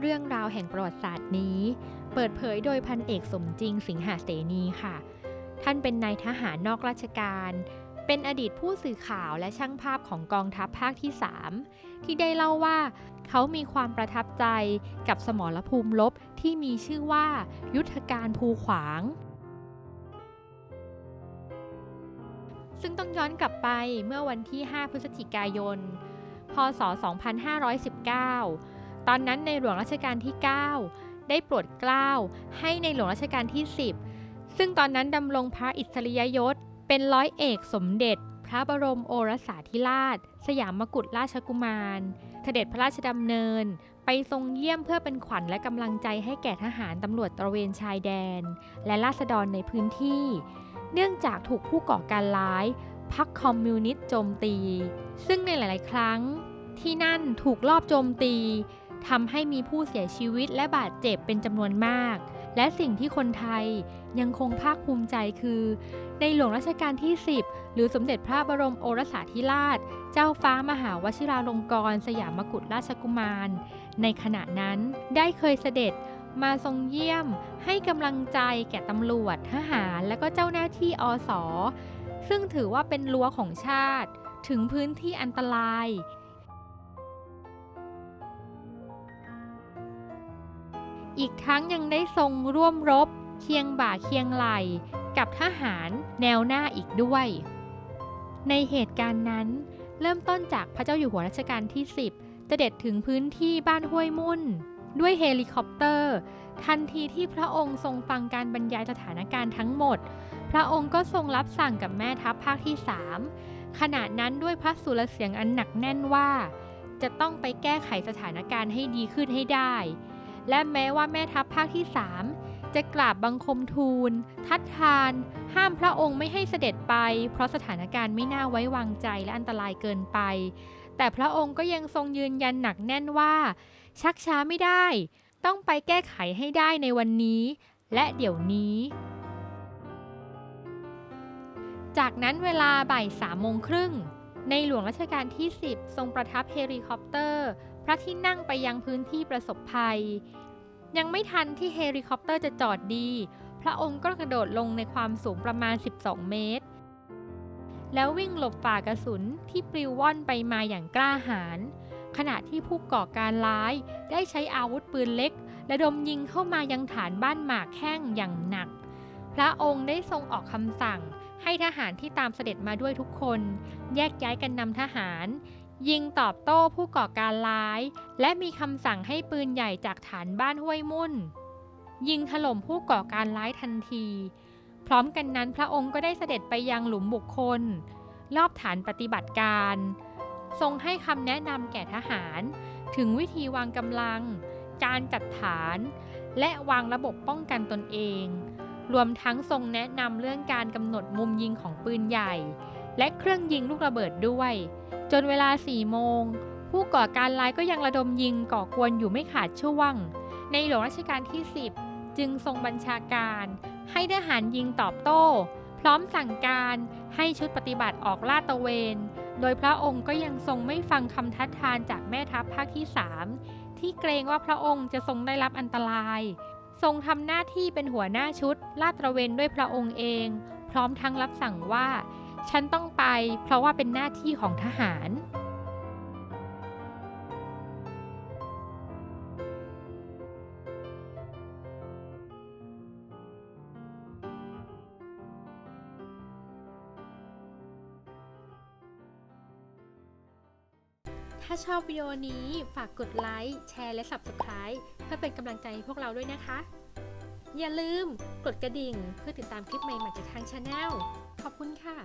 เรื่องราวแห่งประวัติศาสตร์นี้ เปิดเผยโดยพันเอกสมจริงสิงหาเสนีค่ะ ท่านเป็นนายทหารนอกราชการ เป็นอดีตผู้สื่อข่าวและช่างภาพของกองทัพภาคที่ 3 ที่ได้เล่าว่าเขามีความประทับใจกับสมรภูมิลบที่มีชื่อว่า ยุทธการภูขวาง ซึ่งต้องย้อนกลับไปเมื่อวันที่ 5 พฤศจิกายน พศ 2519 ตอนนั้นในหลวงรัชกาลที่ 9 ได้โปรดเกล้าให้ในหลวงรัชกาลที่ 10 ซึ่งตอนนั้นดำรงพระอิสริยยศ เป็นร้อยเอกสมเด็จ พระบรมโอรสาธิราช สยามกุฎราชกุมารเสด็จพระราชดำเนิน ไปทรงเยี่ยมเพื่อเป็นขวัญและกำลังใจให้แก่ทหารตำรวจตระเวนชายแดน และราษฎรในพื้นที่ เนื่องจากถูกผู้ก่อการร้ายพรรคคอมมิวนิสต์โจมตี ซึ่งในหลาย ๆ ครั้งที่นั่นถูกลอบโจมตี ทำให้มีผู้เสียชีวิตและบาดเจ็บเป็นจำนวนมาก และสิ่งที่คนไทยยังคงภาคภูมิใจคือ ในหลวงรัชกาลที่ 10 หรือสมเด็จพระบรมโอรสาธิราช เจ้าฟ้ามหาวชิราลงกรณ์สยามกุฎราชกุมาร ในขณะนั้นได้เคยเสด็จมาทรงเยี่ยมให้กำลังใจแก่ตำรวจทหารและก็เจ้าหน้าที่อส ซึ่งถือว่าเป็นรั้วของชาติ ถึงพื้นที่อันตราย อีกทั้งยังได้ทรงร่วมรบ เคียงบ่าเคียงไหลกับทหารแนวหน้าอีกด้วย ในเหตุการณ์นั้น เริ่มต้นจากพระเจ้าอยู่หัวรัชกาลที่ 10 เสด็จถึงพื้นที่บ้านห้วยมุ่น ด้วยเฮลิคอปเตอร์ ทันทีที่พระองค์ทรงฟังการบรรยายสถานการณ์ทั้งหมด พระองค์ก็ทรงรับสั่งกับแม่ทัพภาคที่3ขณะนั้นด้วยพระสุรเสียงอันหนักแน่นว่า จะต้องไปแก้ไขสถานการณ์ให้ดีขึ้นให้ได้ และแม้ว่าแม่ทัพภาคที่3จะกราบบังคมทูล ทัดทาน ห้ามพระองค์ไม่ให้เสด็จไป เพราะสถานการณ์ไม่น่าไว้วางใจและอันตรายเกินไป แต่พระองค์ก็ยังทรงยืนยันหนักแน่นว่า ชักช้าไม่ได้ ต้องไปแก้ไขให้ได้ในวันนี้ และเดี๋ยวนี้ จากนั้นเวลาบ่ายสามโมงครึ่งในหลวงรัชกาลที่ 10 ทรงประทับเฮลิคอปเตอร์ พระที่นั่งไปยังพื้นที่ประสบภัย ยังไม่ทันที่เฮลิคอปเตอร์จะจอดดี พระองค์ก็กระโดดลงในความสูงประมาณ 12 เมตร แล้ววิ่งหลบฝ่ากระสุนที่ปลิวว่อนไปมาอย่างกล้าหาญขณะที่ผู้ก่อการร้ายได้ใช้อาวุธปืนเล็กและดมยิงเข้ามายังฐานบ้านหมากแข้งอย่างหนัก พระองค์ได้ทรงออกคำสั่งให้ทหารที่ตามเสด็จมาด้วยทุกคน แยกย้ายกันนำทหาร ยิงตอบโต้ผู้ก่อการร้าย และมีคำสั่งให้ปืนใหญ่จากฐานบ้านห้วยมุ่น ยิงถล่มผู้ก่อการร้ายทันที พร้อมกันนั้นพระองค์ก็ได้เสด็จไปยังหลุมบุคคล รอบฐานปฏิบัติการ ทรงให้คำแนะนำแก่ทหาร ถึงวิธีวางกำลัง การจัดฐาน และวางระบบป้องกันตนเอง รวมทั้งทรงแนะนำเรื่องการกำหนดมุมยิงของปืนใหญ่ และเครื่องยิงลูกระเบิดด้วย จนเวลา4โมง ผู้ก่อการร้ายก็ยังระดมยิงก่อกวนอยู่ไม่ขาดช่วง ในหลวงรัชกาลที่ 10 จึงทรงบัญชาการ ให้ทหารยิงตอบโต้ พร้อมสั่งการให้ชุดปฏิบัติออกลาดตระเวน โดยพระองค์ก็ยังทรงไม่ฟังคำทัดทานจากแม่ทัพภาคที่3ที่เกรงว่าพระองค์จะทรงได้รับอันตราย ทรงทำหน้าที่เป็นหัวหน้าชุดลาดตระเวนด้วยพระองค์เอง พร้อมทั้งรับสั่งว่า ฉันต้องไปเพราะว่าเป็นหน้าที่ของทหาร ถ้าชอบวิดีโอนี้ฝากกดไลค์ แชร์ และ Subscribe เพื่อเป็นกำลังใจให้พวกเราด้วยนะคะ อย่าลืมกดกระดิ่งเพื่อติดตามคลิปใหม่ๆจากทางช anel ขอบคุณค่ะ